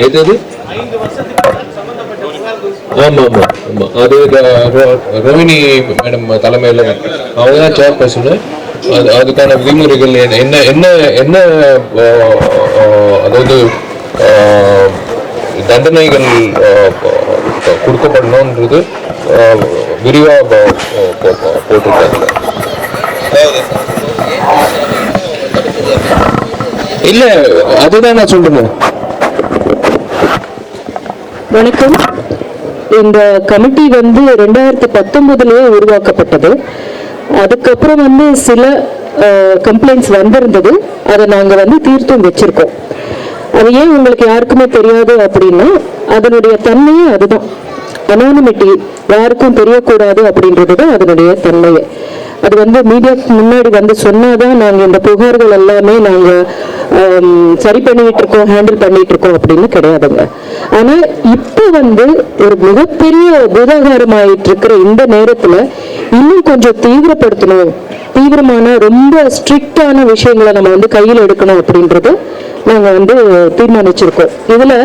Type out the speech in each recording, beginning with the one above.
எது ஆமாம் ஆமாம் ஆமாம் அது ரோஹிணி மேடம் தலைமையில் அவங்க தான் சேர்பர்சனு அது அதுக்கான விதிமுறைகள் என்ன- என்ன என்ன என்ன அதாவது தண்டனைகள் கொடுக்கப்படணுன்றது விரிவாக போட்டிருக்காங்க. இல்ல அதுதான் நான் சொல்றேன் வணக்கம். இந்த கமிட்டி வந்து ரெண்டாயிரத்தி பத்தொன்பதுலயே உருவாக்கப்பட்டது. அதுக்கப்புறம் வந்து சில கம்ப்ளைண்ட்ஸ் வந்திருந்தது. அதை நாங்க வந்து தீர்த்தும் வச்சிருக்கோம். அது ஏன் உங்களுக்கு யாருக்குமே தெரியாது அப்படின்னா அதனுடைய தன்மையே அதுதான். அனானிமிட்டி யாருக்கும் தெரியக்கூடாது அப்படின்றது தான் அதனுடைய தன்மையை. அது வந்து மீடியாக்கு முன்னாடி வந்து சொன்னாதான் நாங்கள் இந்த புகார்கள் எல்லாமே நாங்கள் சரி பண்ணிட்டு இருக்கோம் ஹேண்டில் பண்ணிட்டு இருக்கோம் அப்படின்னு கிடையாதுங்க. ஆனா இப்போ வந்து ஒரு மிகப்பெரிய பூதாகாரம் ஆயிட்டு இருக்கிற இந்த நேரத்துல இன்னும் கொஞ்சம் தீவிரப்படுத்தணும் தீவிரமான ரொம்ப ஸ்ட்ரிக்டான விஷயங்களை நம்ம வந்து கையில் எடுக்கணும் அப்படின்றது நாங்கள் வந்து தீர்மானிச்சிருக்கோம். இதில்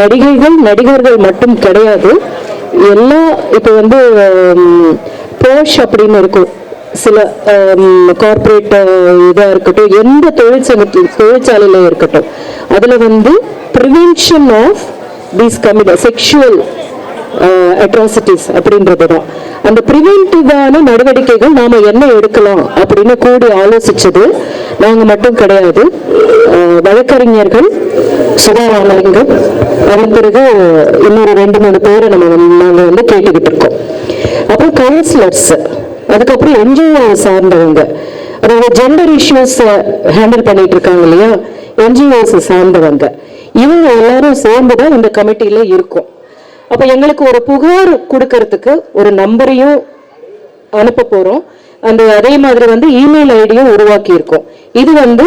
நடிகைகள் நடிகர்கள் மட்டும் கிடையாது. எல்லா இப்போ வந்து போஷ் அப்படின்னு இருக்கும். சில கார்ப்பரேட் இதாக இருக்கட்டும் எந்த தொழிற்சங்கத்தில் தொழிற்சாலையில இருக்கட்டும். அதில் வந்து prevention of these commit sexual atrocities அப்படின்றது தான் அந்த ப்ரிவென்டிவான நடவடிக்கைகள் நாம என்ன எடுக்கலாம் அப்படின்னு கூடி ஆலோசிச்சது நாங்கள் மட்டும் கிடையாது. வழக்கறிஞர்கள் சுதாராமலிங்கம் அதன் பிறகு இன்னொரு ரெண்டு மூணு பேரை நம்ம நாங்கள் வந்து கேட்டுக்கிட்டு இருக்கோம். அப்புறம் கவுன்சிலர்ஸ் அதுக்கப்புறம் என்ஜிஓ சார்ந்தவங்க. அதாவது ஜெண்டர் இஷ்யூஸ் ஹேண்டில் பண்ணிட்டு இருக்காங்க இல்லையா? என்ஜிஓஸ் சார்ந்தவங்க. இவங்க எல்லாரும் சேர்ந்து தான் இந்த கமிட்டியில இருக்கும். அப்ப எங்களுக்கு ஒரு புகார் கொடுக்கறதுக்கு ஒரு நம்பரையும் அனுப்ப போறோம். அந்த அதே மாதிரி வந்து இமெயில் ஐடியும் உருவாக்கி இருக்கோம் இது வந்து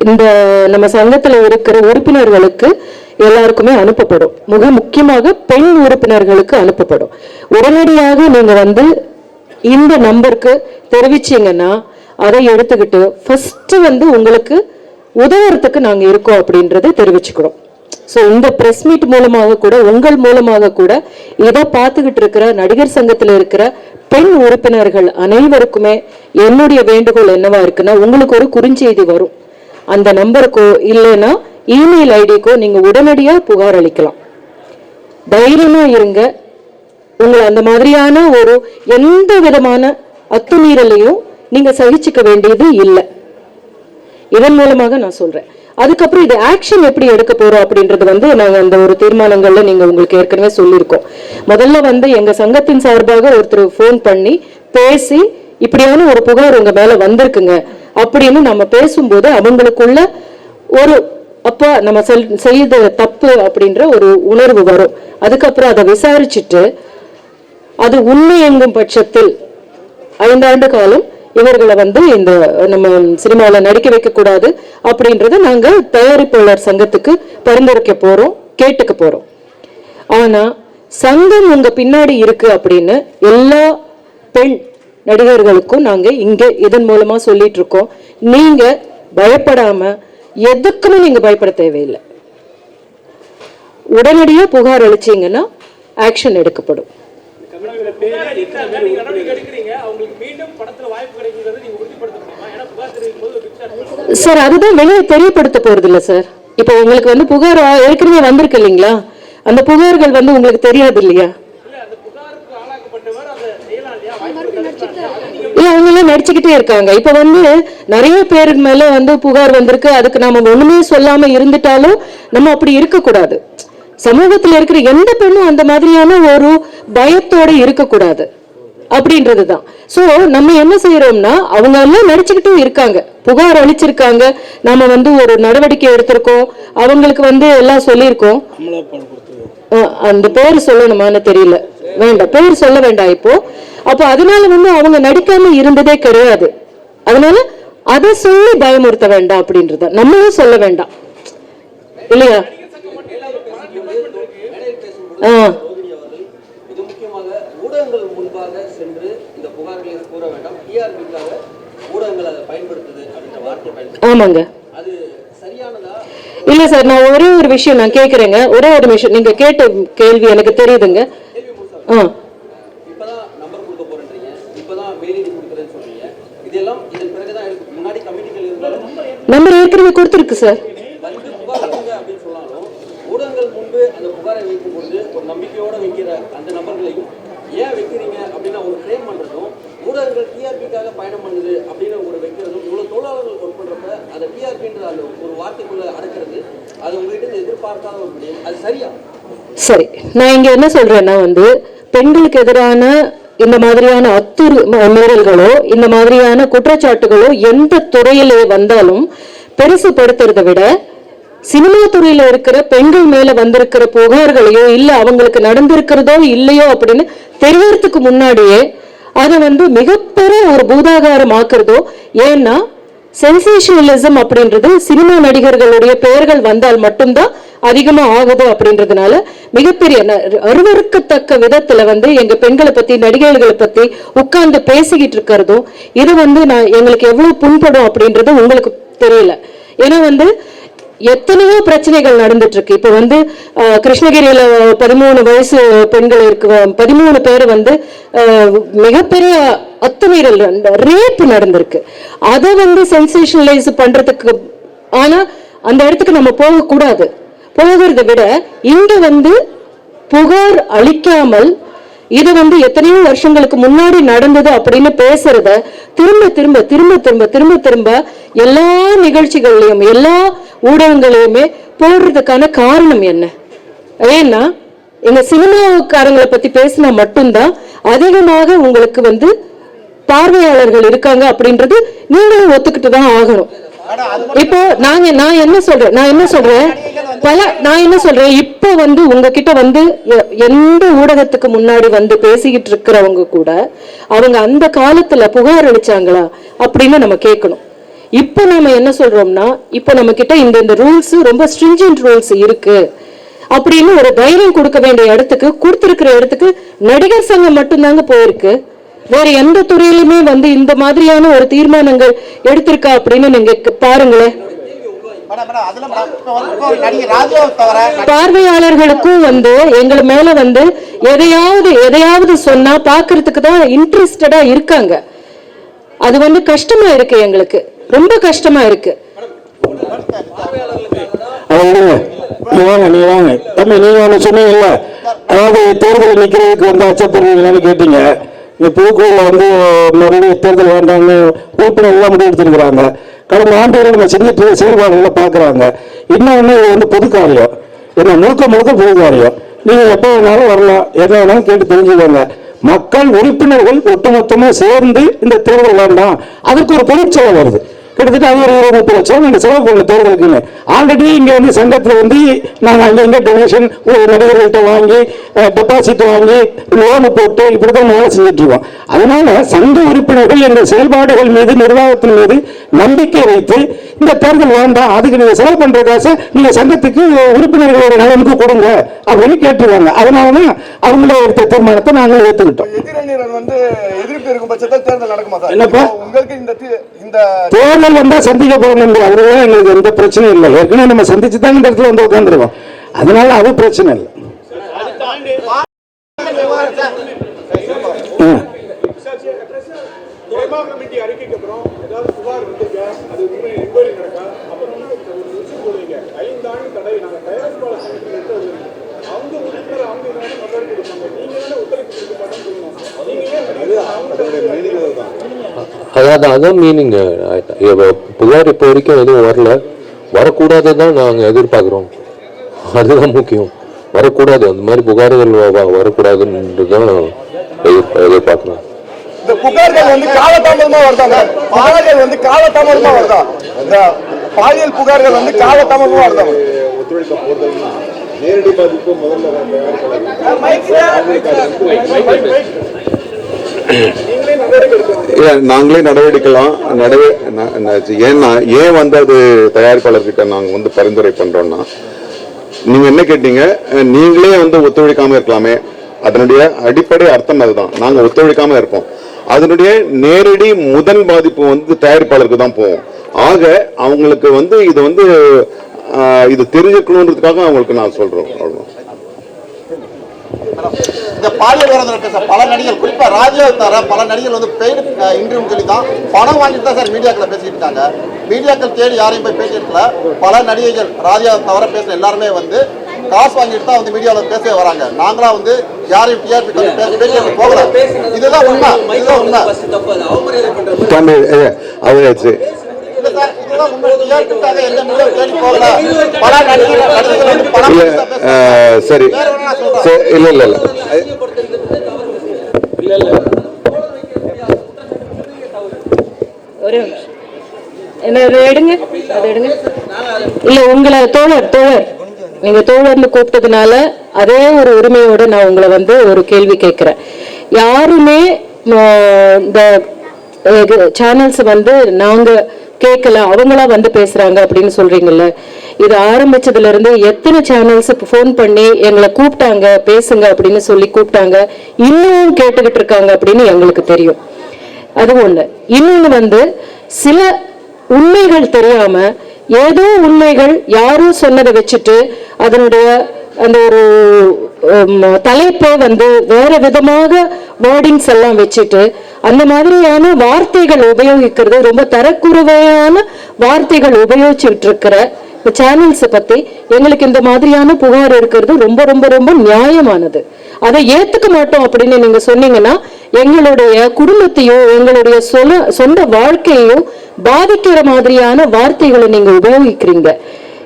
இந்த நம்ம சங்கத்தில் இருக்கிற உறுப்பினர்களுக்கு எல்லாருக்குமே அனுப்பப்படும். மிக முக்கியமாக பெண் உறுப்பினர்களுக்கு அனுப்பப்படும். உடனடியாக நீங்கள் வந்து இந்த நம்பருக்கு தெரிவிச்சீங்கன்னா அதை எடுத்துக்கிட்டு ஃபஸ்ட்டு வந்து உங்களுக்கு உதவுறதுக்கு நாங்கள் இருக்கோம் அப்படின்றத தெரிவிச்சுக்கிறோம். ஸோ இந்த ப்ரெஸ் மீட் மூலமாக கூட உங்கள் மூலமாக கூட இதை பார்த்துக்கிட்டு இருக்கிற நடிகர் சங்கத்தில் இருக்கிற பெண் உறுப்பினர்கள் அனைவருக்குமே என்னுடைய வேண்டுகோள் என்னவா இருக்குன்னா உங்களுக்கு ஒரு குறுஞ்செய்தி வரும். அந்த நம்பருக்கோ இல்லைன்னா இமெயில் ஐடிக்கோ நீங்கள் உடனடியாக புகார் அளிக்கலாம். தைரியமாக இருங்க. உங்களை அந்த மாதிரியான ஒரு எந்த விதமான அத்துமீறலையும் நீங்கள் சகிச்சுக்க வேண்டியது இல்லை. இதன் மூலமாக நான் சொல்கிறேன் அதுக்கப்புறம் இது ஆக்ஷன் எப்படி எடுக்க போறோம் அப்படின்றது வந்து நாங்கள் அந்த ஒரு தீர்மானங்கள்ல நீங்க உங்களுக்கு ஏற்கனவே சொல்லியிருக்கோம். முதல்ல வந்து எங்க சங்கத்தின் சார்பாக ஒருத்தர் ஃபோன் பண்ணி பேசி இப்படியான ஒரு புகார் உங்க மேல வந்திருக்குங்க. அப்படின்னு நம்ம பேசும்போது அவங்களுக்குள்ள ஒரு அப்பா நம்ம செல்- செய்த தப்பு அப்படின்ற ஒரு உணர்வு வரும். அதுக்கப்புறம் அதை விசாரிச்சுட்டு அது உண்மை எங்கும் பட்சத்தில் ஐந்தாண்டு காலம் இவர்களை வந்து இந்த நம்ம சினிமாவில் நடிக்க வைக்கக்கூடாது அப்படின்றத நாங்கள் தயாரிப்பாளர் சங்கத்துக்கு பரிந்துரைக்க போகிறோம் கேட்டுக்க போகிறோம் ஆனால் சங்கம் உங்கள் பின்னாடி இருக்குது அப்படின்னு எல்லா பெண் நடிகர்களுக்கும் நாங்க இங்க இதன் மூலமா சொல்லிட்டு இருக்கோம் நீங்க பயப்படாம எதுக்குமே நீங்க பயப்பட தேவையில்லை. உடனடியா புகார் அளிச்சீங்கன்னா ஆக்ஷன் எடுக்கப்படும். சார் அதுதான் வெளியே தெரியப்படுத்த போறது இல்ல சார். இப்போ உங்களுக்கு வந்து புகார் ஏற்கனவே வந்திருக்கு இல்லைங்களா அந்த புகார்கள் வந்து உங்களுக்கு தெரியாது இல்லையா இல்ல அந்த புகாருக்கு ஆளாக்கப்பட்டவர் அதை செய்யலாம் இல்லையா வாய்ப்பு எல்லாம் நடிச்சுக்கிட்டே இருக்காங்க. இப்ப வந்து நிறைய பேர் மேல வந்து புகார் வந்திருக்கு. அதுக்கு நாம ஒண்ணுமே சொல்லாம இருந்துட்டாலும் நம்ம அப்படி இருக்கக்கூடாது. சமூகத்துல இருக்கிற எந்த பெண்ணும் அந்த மாதிரியான ஒரு பயத்தோட இருக்கக்கூடாது. அப்படின்றதுதான். சோ நம்ம என்ன செய்யறோம்னா அவங்க எல்லாம் நடிச்சுக்கிட்டும் இருக்காங்க. புகார் அளிச்சிருக்காங்க. நாம வந்து ஒரு நடவடிக்கை எடுத்திருக்கோம். அவங்களுக்கு வந்து எல்லாம் சொல்லியிருக்கோம். அந்த பேர் சொல்லணுமான்னு தெரியல. வேண்டாம். பேர் சொல்ல வேண்டாம் இப்போ. அப்போ அதனால வந்து அவங்க நடிக்காம இருந்ததே கிடையாது. அதனால அதை சொல்லி பயமுறுத்த வேண்டாம் அப்படின்றத நம்மளும் சொல்ல வேண்டாம். இல்லையா? ஆ. ஆமாங்க. இல்ல சார் நான் ஒரே ஒரு விஷயம் நான் கேக்குறேங்க. ஒரே ஒரு விஷயம். நீங்க கேட்ட கேள்வி எனக்கு தெரியுதுங்க. நம்பர் ஏற்கனவே கொடுத்துருக்கு சார் ஊடகங்கள் முன்பு அந்த புகாரை வைக்கும் பொழுது ஒரு நம்பிக்கையோட வைக்கிற அந்த நபர்களையும் ஏன் வைக்கிறீங்க அப்படின்னு ஒரு ஃப்ரேம் பண்றதும் ஊடகங்கள் டிஆர்பிக்காக பயணம் பண்ணுது அப்படின்னு ஒரு வைக்கிறதும் இவ்வளவு தொழிலாளர்கள் ஒர்க் பண்றப்ப அதை டிஆர்பின்ற அந்த ஒரு வார்த்தைக்குள்ள அடக்கிறது அது உங்ககிட்ட எதிர்பார்க்காத ஒரு விடயம் அது சரியா? சரி. நான் இங்க என்ன சொல்றேன்னா வந்து பெண்களுக்கு எதிரான இந்த மாதிரியான அத்துரு மீறல்களோ இந்த மாதிரியான குற்றச்சாட்டுகளோ எந்த துறையிலே வந்தாலும் பெருசுபடுத்துறதை விட சினிமா துறையில இருக்கிற பெண்கள் மேல வந்திருக்கிற புகார்களையோ இல்ல அவங்களுக்கு நடந்திருக்கிறதோ இல்லையோ அப்படின்னு தெரியறதுக்கு முன்னாடியே அதை வந்து மிகப்பெரிய ஒரு பூதாகாரம் ஆக்குறதோ ஏன்னா சென்சேஷனலிசம் அப்படின்றது சினிமா நடிகர்களுடைய பெயர்கள் வந்தால் மட்டும்தான் அதிகமா ஆகுது அப்படின்றதுனால மிகப்பெரிய அருவறுக்கத்தக்க விதத்துல வந்து எங்க பெண்களை பத்தி நடிகர்களை பத்தி உட்கார்ந்து பேசிக்கிட்டு இருக்கிறதும் இது வந்து நான் எங்களுக்கு எவ்வளவு புண்படும் அப்படின்றது உங்களுக்கு தெரியல. ஏன்னா வந்து எத்தனையோ பிரச்சனைகள் நடந்துட்டு இருக்கு இப்ப வந்து கிருஷ்ணகிரியில பதிமூணு வயசு பெண்கள் இருக்கு பதிமூணு பேர் வந்து மிகப்பெரிய அத்துமீறல் ரேப் நடந்திருக்கு. அதை வந்து சென்சேஷனலைஸ் பண்றதுக்கு ஆனா அந்த இடத்துக்கு நம்ம போகக்கூடாது. போகிறத விட இங்க வந்து புகார் அளிக்காமல் இது வந்து எத்தனையோ வருஷங்களுக்கு முன்னாடி நடந்தது அப்படின்னு பேசுறத திரும்ப திரும்ப திரும்ப திரும்ப திரும்ப திரும்ப எல்லா நிகழ்ச்சிகள்லையும் எல்லா ஊடகங்களையுமே போடுறதுக்கான காரணம் என்ன? ஏன்னா எங்க சினிமாக்காரங்களை பத்தி பேசினா மட்டும்தான் அதிகமாக உங்களுக்கு வந்து பார்வையாளர்கள் இருக்காங்க அப்படின்றது நீங்களும் ஒத்துக்கிட்டு தான் ஆகணும். இப்போ நாங்க நான் என்ன சொல்றேன் நான் என்ன சொல்றேன்? பல நான் என்ன சொல்றேன் இப்போ வந்து உங்ககிட்ட வந்து எ- எந்த ஊடகத்துக்கு முன்னாடி வந்து பேசிக்கிட்டு இருக்கிறவங்க கூட அவங்க அந்த காலத்துல புகார் அளிச்சாங்களா அப்படின்னு நம்ம கேட்கணும். இப்போ நாம என்ன சொல்றோம்னா இப்போ நம்ம கிட்ட இந்த இந்த ரூல்ஸ் ரொம்ப ஸ்ட்ரிஞ்சன்ட் ரூல்ஸ் இருக்கு அப்படின்னு ஒரு தைரியம் கொடுக்க வேண்டிய இடத்துக்கு கொடுத்துருக்கிற இடத்துக்கு நடிகர் சங்கம் மட்டும்தாங்க போயிருக்கு. வேற எந்த துறையிலுமே வந்து இந்த மாதிரியான ஒரு தீர்மானங்கள் எடுத்திருக்கா அப்படின்னு நீங்க பாருங்களேன். பார்வையாளர்களுக்கும் வந்து எங்கள் மேல வந்து எதையாவது எதையாவது சொன்னா பாக்குறதுக்கு தான் இன்ட்ரெஸ்டடா இருக்காங்க. அது வந்து கஷ்டமா இருக்கு எங்களுக்கு. ரொம்ப கஷ்டமா இருக்கு. நீங்க சொன்னீங்கல்ல? அதாவது தேர்தல் நிற்கிறதுக்கு வந்து அச்சப்படுறீங்களான்னு கேட்டீங்க. இந்த பூக்கூரில் வந்து மறுபடியும் தேர்தல் வேண்டாம்னு உறுப்பினர்லாம் முடிவு கடந்த ஆண்டுகளில் நம்ம செஞ்சுட்டு செயல்பாடுகளை பார்க்குறாங்க இன்னொன்று இது வந்து பொது காரியம். ஏன்னா முழுக்க முழுக்க பொது காரியம். நீங்கள் எப்போ வேணாலும் வரலாம். என்ன வேணாலும் கேட்டு தெரிஞ்சுக்கோங்க. மக்கள் உறுப்பினர்கள் ஒட்டுமொத்தமாக சேர்ந்து இந்த தேர்தல் வேண்டாம். அதுக்கு ஒரு பொருட்செலவு வருது. கிட்டத்தட்ட அது ஒரு இருபது முப்பது லட்சம் நாங்கள் செலவு பண்ண தேர்தலுக்குன்னு ஆல்ரெடி இங்கே வந்து சங்கத்தில் வந்து நாங்கள் அங்கே இங்கே டொனேஷன் ஒரு நடிகர்கள்ட்ட வாங்கி டெபாசிட் வாங்கி லோனு போட்டு இப்படி தான் வேலை செஞ்சுட்டு இருக்கோம். அதனால சங்க உறுப்பினர்கள் எங்கள் செயல்பாடுகள் மீது நிர்வாகத்தின் மீது நம்பிக்கை வைத்து இந்த தேர்தல் வேண்டாம் அதுக்கு நீங்கள் செலவு பண்ணுற காசை நீங்கள் சங்கத்துக்கு உறுப்பினர்களோட நலனுக்கு கொடுங்க அப்படின்னு கேட்டுருவாங்க அதனால தான் அவங்கள எடுத்த தீர்மானத்தை நாங்கள் ஏற்றுக்கிட்டோம் எதிர்ப்பு இருக்கும் பட்சத்தில் தேர்தல் நடக்குமா என்னப்பா? உங்களுக்கு இந்த தி- இந்த வந்தால் சந்திக்க போகணும் அதுதான் எங்களுக்கு எந்த பிரச்சனையும் இல்லை. ஏற்கனவே நம்ம சந்திச்சு தான் இந்த இடத்துல வந்து உட்காந்துருக்கோம் அதனால அது பிரச்சனை இல்லை. அது உண்மை அப்புறம் தடை நாங்கள் தயாரிப்பாளர் தானே தானே அதாவது அதான் மீனிங் புகார் இப்போ வரைக்கும் எதுவும் வரல. வரக்கூடாததான் நாங்கள் எதிர்பார்க்குறோம். அதுதான் முக்கியம். வரக்கூடாது. அந்த மாதிரி புகார்கள் வரக்கூடாதுன்றது தான் எதிர் எதிர்பார்க்குறோம். இந்த புகார்கள் வந்து காலதாமதமா வருதாங்க புகார்கள் வந்து காலதாமதமா வருதா? இந்த பாலியல் புகார்கள் வந்து காலதாமதமா வருதா இல்ல நாங்களே நடவடிக்கலாம். நடவே ஏன்னா ஏன் வந்து அது தயாரிப்பாளர்கிட்ட நாங்க வந்து பரிந்துரை பண்றோம்னா நீங்க என்ன கேட்டீங்க? நீங்களே வந்து ஒத்துழைக்காம இருக்கலாமே. அதனுடைய அடிப்படை அர்த்தம் அதுதான். நாங்க ஒத்துழைக்காம இருப்போம் அதனுடைய நேரடி முதல் பாதிப்பு வந்து தயாரிப்பாளருக்கு தான் போகும். ஆக அவங்களுக்கு வந்து இது வந்து இது தெரிஞ்சுக்கணுன்றதுக்காக அவங்களுக்கு நான் சொல்றோம். அவ்வளவுதான். இந்த பாலியல் விரோதம் பேச பல நடிகர்கள் குறிப்பா ராஜா தவிர பல நடிகர்கள் வந்து பெய்டு இன்டர்வியூ சொல்லி தான் பணம் வாங்கிட்டு தான் சார் மீடியாக்களை பேசிட்டு இருக்காங்க. மீடியாக்கள் தேடி யாரையும் போய் பேசி எடுக்கல. பல நடிகைகள் ராஜா தவிர பேசுற எல்லாருமே வந்து காசு வாங்கிட்டு தான் வந்து மீடியாவில் பேச வராங்க. நாங்களா வந்து யாரையும் டிஆர்பி பேச பேசி போகல. இதுதான் உண்மை. இதுதான் உண்மை. தப்பு. அது சரி. இல்ல இல்ல இல்ல இல்ல. இல்ல ஒரே நிமிஷம். என்ன எடுங்க அதை எடுங்க. இல்ல உங்களை தோழர் தோழர். நீங்க தோழர்னு கூப்பிட்டதுனால அதே ஒரு உரிமையோட நான் உங்களை வந்து ஒரு கேள்வி கேட்கிறேன். யாருமே இந்த சேனல்ஸ் வந்து நாங்க கேட்கல அவங்களா வந்து பேசுறாங்க அப்படின்னு சொல்றீங்கல்ல. இது ஆரம்பிச்சதுல இருந்து எத்தனை சேனல்ஸ் ஃபோன் பண்ணி எங்களை கூப்பிட்டாங்க பேசுங்க அப்படின்னு சொல்லி கூப்பிட்டாங்க இன்னும் கேட்டுக்கிட்டு இருக்காங்க அப்படின்னு எங்களுக்கு தெரியும். அது ஒண்ணு. இன்னொன்னு வந்து சில உண்மைகள் தெரியாம ஏதோ உண்மைகள் யாரும் சொன்னதை வச்சுட்டு அதனுடைய அந்த ஒரு உம், தலைப்பை வந்து வேற விதமாக வேர்டிங்ஸ் எல்லாம் வச்சுட்டு அந்த மாதிரியான வார்த்தைகள் உபயோகிக்கிறது ரொம்ப தரக்குறைவையான வார்த்தைகள் உபயோகிச்சுட்டு இருக்கிற இந்த சேனல்ஸை பத்தி எங்களுக்கு இந்த மாதிரியான புகார் இருக்கிறது ரொம்ப ரொம்ப ரொம்ப நியாயமானது. அதை ஏத்துக்க மாட்டோம் அப்படின்னு நீங்க சொன்னீங்கன்னா எங்களுடைய குடும்பத்தையும் எங்களுடைய சொல சொந்த வாழ்க்கையையும் பாதிக்கிற மாதிரியான வார்த்தைகளை நீங்க உபயோகிக்கிறீங்க.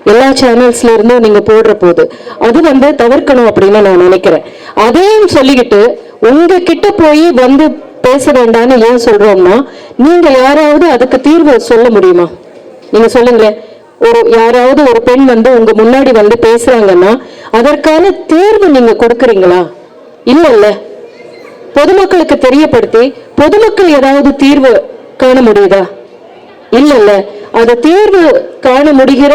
எல்லா சேனல்ஸ்ல இருந்தும் நீங்க போடுற போது அது வந்து தவிர்க்கணும் அப்படின்னு நான் நினைக்கிறேன். அதையும் சொல்லிக்கிட்டு உங்ககிட்ட போய் வந்து பேச வேண்டாம்னு ஏன் சொல்றோம்னா நீங்க யாராவது அதுக்கு தீர்வு சொல்ல முடியுமா? நீங்க சொல்லுங்களேன். ஒரு யாராவது ஒரு பெண் வந்து உங்க முன்னாடி வந்து பேசுறாங்கன்னா அதற்கான தீர்வு நீங்க கொடுக்குறீங்களா? இல்லல்ல. பொதுமக்களுக்கு தெரியப்படுத்தி பொதுமக்கள் ஏதாவது தீர்வு காண முடியுதா? இல்லல்ல. அது தீர்வு காண முடிகிற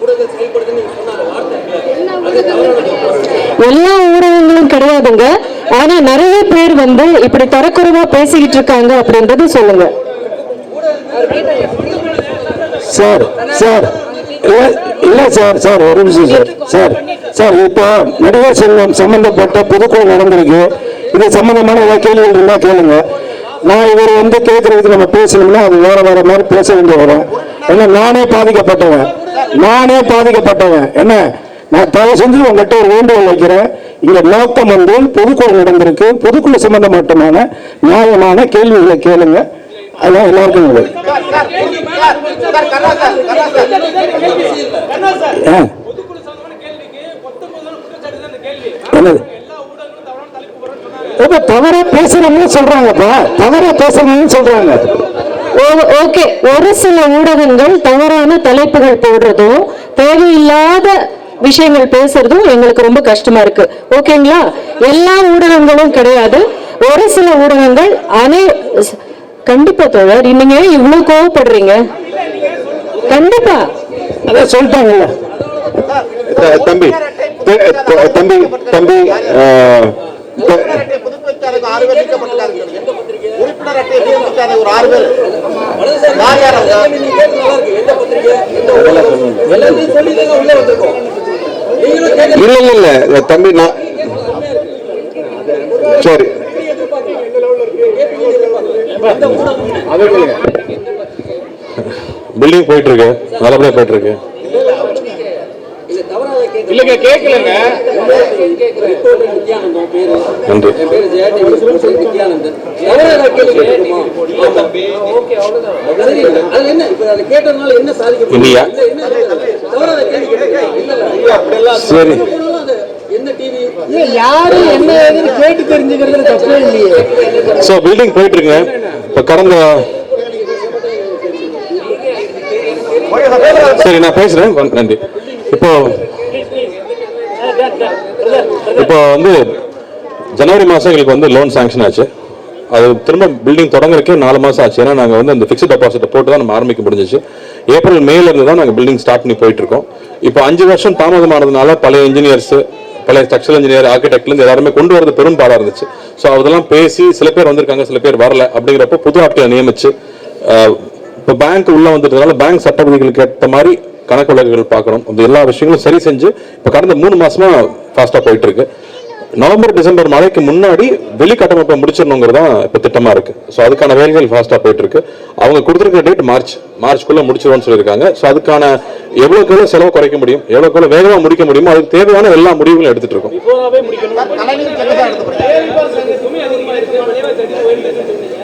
எல்லா ஊடகங்களும் கிடையாதுங்க. ஆனா நிறைய பேர் வந்து இப்படி தரக்குறைவா பேசிக்கிட்டு இருக்காங்க அப்படின்றது சொல்லுங்க. Sir sir. இல்ல இல்ல சார் சார் ஒரு நிமிஷம் சார். சார் சார் இப்போ நடிகர் சங்கம் சம்பந்தப்பட்ட பொதுக்குழு நடந்திருக்கு. இது சம்பந்தமான ஏதாவது கேள்விகள் இருந்தா கேளுங்க. நான் இவர் வந்து கேட்கறதுக்கு நம்ம பேசணும்னா அது வேற வேற மாதிரி பேச வேண்டி வரும். ஏன்னா நானே பாதிக்கப்பட்டவன். நானே பாதிக்கப்பட்டவன். என்ன? நான் தயவு செஞ்சு உங்ககிட்ட ஒரு வேண்டுகோள் வைக்கிறேன். இங்க நோக்கம் வந்து பொதுக்குழு நடந்திருக்கு. பொதுக்குழு சம்பந்தமாட்டமான நியாயமான கேள்விகளை கேளுங்க. அதெல்லாம் எல்லாருக்கும் உங்களுக்கு ஆ, என்னது? இப்ப தவறா பேசுறோம்னு சொல்றாங்கப்பா. தவறா பேசுறோம்னு சொல்றாங்க. ஓகே ஒரு சில ஊடகங்கள் தவறான தலைப்புகள் போடுறதும் தேவையில்லாத விஷயங்கள் பேசுறதும் எங்களுக்கு ரொம்ப கஷ்டமா இருக்கு. ஓகேங்களா? எல்லா ஊடகங்களும் கிடையாது. ஒரு சில ஊடகங்கள் அனை கண்டிப்பா தோழர் நீங்க இவ்வளவு கோவப்படுறீங்க. கண்டிப்பா. அதான் சொல்லிட்டாங்கல்ல. தம்பி தம்பி தம்பி உறுப்பினர் அட்டையை ஒரு ஆறு பேர். யார் யார் இல்ல இல்ல இல்ல. தம்பி நான் சரி. பில்டிங் போயிட்டு இருக்கு. நல்லபடியா போயிட்டு இருக்கு. இல்லைங்க கேட்கலங்க. சரி. யாரு என்ன ஏதுன்னு கேட்டு தெரிஞ்சுக்கிறது தப்பே இல்லையே. ஸோ பில்டிங் போயிட்டு இருக்குங்க இப்போ கடந்த சரி நான் பேசுறேன். நன்றி. இப்போ இப்போ வந்து ஜனவரி மாதம் எங்களுக்கு வந்து லோன் சாங்ஷன் ஆச்சு. அது திரும்ப பில்டிங் தொடங்குறதுக்கே நாலு மாதம் ஆச்சு. ஏன்னா நாங்கள் வந்து அந்த ஃபிக்ஸ்ட் டெபாசிட்டை போட்டு தான் நம்ம ஆரம்பிக்க முடிஞ்சிச்சு. ஏப்ரல் மேல இருந்து தான் நாங்கள் பில்டிங் ஸ்டார்ட் பண்ணி போயிட்டு இருக்கோம். இப்போ அஞ்சு வருஷம் தாமதமானதுனால பழைய இன்ஜினியர்ஸ் பழைய ஸ்ட்ரக்சரல் இன்ஜினியர் ஆர்கிடெக்ட்லேருந்து எல்லாருமே கொண்டு வரது பெரும் பாடாக இருந்துச்சு. ஸோ அதெல்லாம் பேசி சில பேர் வந்திருக்காங்க சில பேர் வரல. அப்படிங்கிறப்ப புது ஆட்களை நியமிச்சு இப்போ பேங்க் உள்ளே வந்துட்டதுனால பேங்க் சட்ட விதிகளுக்கு ஏற்ற மாதிரி கணக்கு வழக்குகள் பார்க்கணும் அந்த எல்லா விஷயங்களும் சரி செஞ்சு இப்போ கடந்த மூணு மாசமா ஃபாஸ்ட்டாக போயிட்டு இருக்கு நவம்பர் டிசம்பர் மழைக்கு முன்னாடி வெளிக்கட்டமைப்பை முடிச்சிடணுங்கிறது தான் இப்போ திட்டமாக இருக்கு. ஸோ அதுக்கான வேலைகள் ஃபாஸ்ட்டாக போயிட்டு இருக்கு அவங்க கொடுத்துருக்க டேட் மார்ச். மார்ச்க்குள்ள முடிச்சிடுவோம்னு சொல்லியிருக்காங்க. ஸோ அதுக்கான எவ்வளோக்கு எவ்வளோ செலவு குறைக்க முடியும் எவ்வளோக்கு எவ்வளோ வேகமாக முடிக்க முடியுமோ அதுக்கு தேவையான எல்லா முடிவுகளும் எடுத்துட்டு இருக்கோம்.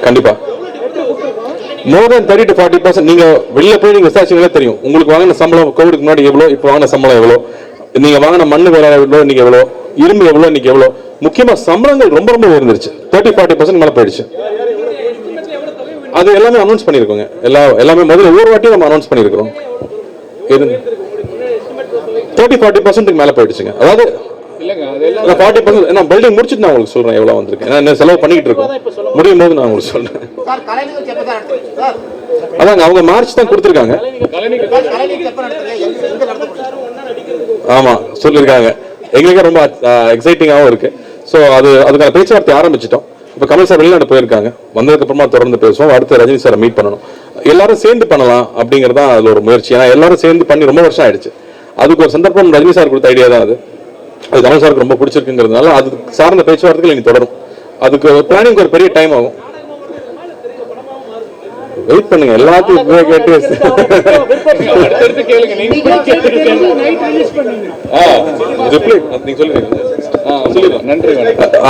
கண்டிப்பாக more than thirty to forty percent நீங்க வெளியே போய் நீங்க விசாரிச்சீங்களே தெரியும். உங்களுக்கு வாங்கின சம்பளம் கோவிடுக்கு முன்னாடி எவ்வளோ இப்போ வாங்கின சம்பளம் எவ்வளோ நீங்க வாங்கின மண்ணு வேலை எவ்வளோ இன்னைக்கு எவ்வளோ இரும்பு எவ்வளோ இன்னைக்கு எவ்வளோ முக்கியமா சம்பளங்கள் ரொம்ப ரொம்ப உயர்ந்துருச்சு. தேர்ட்டி ஃபார்ட்டி பர்சன்ட் மேலே போயிடுச்சு. அது எல்லாமே அனௌன்ஸ் பண்ணியிருக்கோங்க. எல்லா எல்லாமே முதல்ல ஒவ்வொரு வாட்டியும் நம்ம அனௌன்ஸ் பண்ணியிருக்கிறோம். எது? தேர்ட்டி ஃபார்ட்டி பர்சன்ட்டுக்கு மேலே போயிடுச்சுங்க. அதாவது இல்லைங்க ஃபார்ட்டி பர்சன்ட் நான் பில்டிங் முடிச்சுட்டு நான் உங்களுக்கு சொல்றேன் எவ்வளோ வந்திருக்கேன் ஏன்னா செலவு பண்ணிக்கிட்டு இருக்கோம். முடியும் போது நான் உங்களுக்கு சார் அதாங்க அவங்க மார்ச் தான் கொடுத்துருக்காங்க. கலைஞருக்கு சார் கலைஞர் எப்போ நடத்துறீங்க எங்க எங்க நடத்த போறீங்க? ஆமா சொல்லியிருக்காங்க. எங்களுக்கே ரொம்ப எக்ஸைட்டிங்காகவும் இருக்கு. ஸோ அது அதுக்கான பேச்சுவார்த்தை ஆரம்பிச்சிட்டோம். இப்போ கமல் சார் வெளிநாடு போயிருக்காங்க. வந்ததுக்கு அப்புறமா தொடர்ந்து பேசுவோம். அடுத்து ரஜினி சாரை மீட் பண்ணணும். எல்லாரும் சேர்ந்து பண்ணலாம் அப்படிங்கிறது தான் அதில் ஒரு முயற்சி. ஏன்னா எல்லாரும் சேர்ந்து பண்ணி ரொம்ப வருஷம் ஆயிடுச்சு. அதுக்கு ஒரு சந்தர்ப்பம் ரஜினி சார் கொடுத்த ஐடியா தான் அது. அது கமல் சாருக்கு ரொம்ப பிடிச்சிருக்குங்கிறதுனால அது சார்ந்த பேச்சுவார்த்தைகள் இனி தொடரும். அதுக்கு பிளானிங் ஒரு பெரிய டைம் ஆகும். வெயிட் பண்ணுங்க எல்லாத்தையும் இப்பவே கேட்டு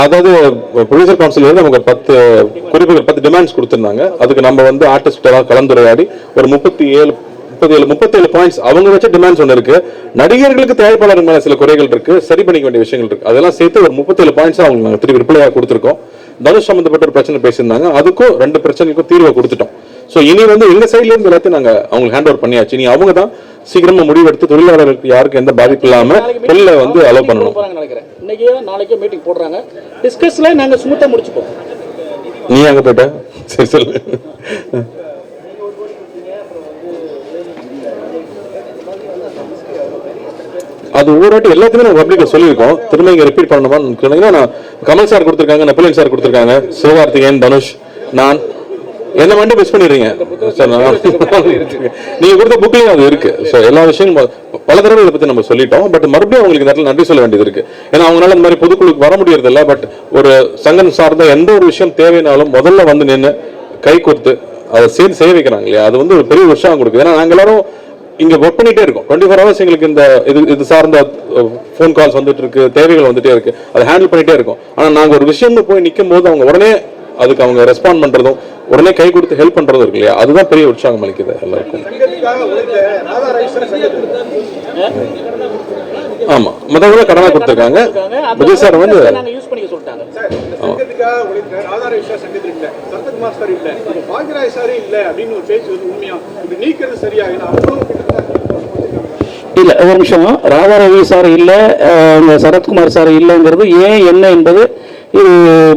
அதாவது ப்ரொடியூசர் கவுன்சில் வந்து நமக்கு பத்து குறிப்புகள் பத்து டிமாண்ட்ஸ் கொடுத்திருந்தாங்க. அதுக்கு நம்ம வந்து ஆர்டிஸ்டெல்லாம் கலந்துரையாடி ஒரு முப்பத்தி ஏழு முப்பத்தி ஏழு முப்பத்தேழு பாயிண்ட்ஸ் அவங்க வச்ச டிமாண்ட்ஸ் ஒன்று இருக்கு. நடிகர்களுக்கு தயாரிப்பாளர் மேல சில குறைகள் இருக்கு. சரி பண்ணிக்க வேண்டிய விஷயங்கள் இருக்கு. அதெல்லாம் சேர்த்து ஒரு முப்பத்தேழு பாயிண்ட்ஸ் அவங்க நாங்கள் திருப்பி ரிப்ளையாக கொடுத்துருக்கோம். தனுஷ் சம்பந்தப்பட்ட ஒரு பிரச்சனை பேசியிருந்தாங்க. அதுக்கும் ரெண்டு பிரச்சனைக்கும் தீர்வை கொடுத்துட்டோம். ஸோ இனி வந்து எங்க சைட்ல இருந்து எல்லாத்தையும் நாங்க அவங்களுக்கு ஹேண்ட் ஓவர் பண்ணியாச்சு. இனி அவங்க தான் சீக்கிரமா முடிவெடுத்து தொழிலாளர்களுக்கு யாருக்கும் எந்த பாதிப்பு இல்லாம தொழிலை வந்து அலோவ் பண்ணணும். இன்னைக்கே நாளைக்கே மீட்டிங் போடுறாங்க. டிஸ்கஸ்ல நாங்க ஸ்மூத்தா முடிச்சுப்போம். நீ அங்க போயிட்ட? சரி சொல்லு. அது ஒவ்வொரு வாட்டி எல்லாத்தையுமே நம்ம பப்ளிக்ல சொல்லியிருக்கோம். திரும்ப இங்க ரிப்பீட் பண்ணணுமான்னு கேட்டீங்கன்னா நான் கமல் சார் கொடுத்துருக்காங்க நெப்போலியன் சார் கொடுத்துருக்காங்க. சிவகார்த்திகேயன் தனுஷ் நான். என்ன மட்டும் மிஸ் பண்ணிடுறீங்க? சார் நீங்க கொடுத்த புக்லயும் அது இருக்கு. ஸோ எல்லா விஷயங்களும் பல தடவை இதை பத்தி நம்ம சொல்லிட்டோம். பட் மறுபடியும் அவங்களுக்கு இந்த இடத்துல நன்றி சொல்ல வேண்டியது இருக்கு. ஏன்னா அவங்களால இந்த மாதிரி பொதுக்குழுக்கு வர முடியறது இல்லை. பட் ஒரு சங்கம் சார்ந்த எந்த ஒரு விஷயம் தேவைனாலும் முதல்ல வந்து நின்று கை கொடுத்து அதை சேர்த்து செய்ய வைக்கிறாங்க இல்லையா? அது வந்து ஒரு பெரிய உற்சாகம் கொடுக்குது. ஏன்னா நாங்க எல்லாரும் இங்க ஒர்க் பண்ணிட்டே இருக்கோம். டுவெண்ட்டி ஃபோர் ஹவர்ஸ் எங்களுக்கு இந்த இது இது சார்ந்த ஃபோன் கால்ஸ் வந்துட்டு இருக்கு தேவைகள் வந்துட்டே இருக்கு. அதை ஹேண்டில் பண்ணிட்டே இருக்கோம். ஆனா நாங்க ஒரு விஷயம்னு போய் நிற்கும் போது அவங்க உடனே அதுக்கு அவங்க ரெஸ்பாண்ட் பண்றதும் உடனே கை கொடுத்து ஹெல்ப் பண்றதும் இருக்கு இல்லையா? அதுதான் பெரிய உற்சாகம் அளிக்குது எல்லாருக்கும். சங்கத்துக்கு ஆமா. மற்றவங்க கடனா கொடுத்துருக்காங்க. விஜய் சார் வந்து நாங்க இல்லை ஒரு பேச்சு வந்து நிமிஷம். ராதாரவி சார் இல்லை அஹ், சரத்குமார் சார் இல்லைங்கிறது ஏன் என்ன என்பது இது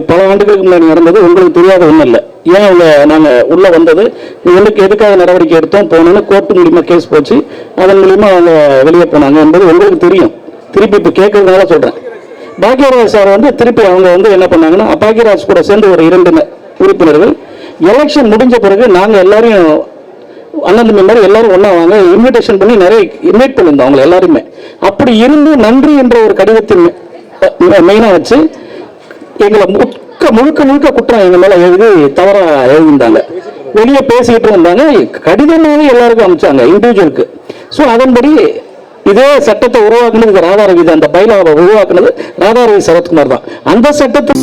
பல ஆண்டுகளுக்கு முன்னாடி நடந்தது உங்களுக்கு தெரியாத ஒன்றும் இல்லை. ஏன் அவங்க நாங்கள் உள்ளே வந்தது? எங்களுக்கு எதுக்காக நடவடிக்கை எடுத்தோம்? போனோன்னு கோர்ட்டு மூலிமா கேஸ் போச்சு. அதன் மூலிமா அவங்க வெளியே போனாங்க என்பது உங்களுக்கு தெரியும். திருப்பி இப்போ கேட்கறதுனால சொல்கிறேன் பாக்யராஜ் சார் வந்து திருப்பி அவங்க வந்து என்ன பண்ணாங்கன்னா பாக்யராஜ் கூட சேர்ந்து ஒரு இரண்டு உறுப்பினர்கள். எலெக்ஷன் முடிஞ்ச பிறகு நாங்கள் எல்லாரையும் அண்ணன் மெம்பர் எல்லாரும் ஒன்றா வாங்க இன்விடேஷன் பண்ணி நிறைய இன்வைட் பண்ணியிருந்தோம் அவங்களை எல்லாருமே. அப்படி இருந்து நன்றி என்ற ஒரு கடிதத்தின் மெயினாக வச்சு எங்களை முழுக்க முழுக்க முழுக்க குற்றம் எங்கள் மேலே எழுதி தவறாக எழுதியிருந்தாங்க. வெளியே பேசிக்கிட்டு இருந்தாங்க. கடிதமாகவே எல்லாருக்கும் அனுப்பிச்சாங்க இண்டிவிஜுவலுக்கு ஸோ அதன்படி இதே சட்டத்தை உருவாக்குனது ராதாரவி தான். அந்த பைலாவை உருவாக்குனது ராதாரவி சரத்குமார் தான். அந்த சட்டத்தை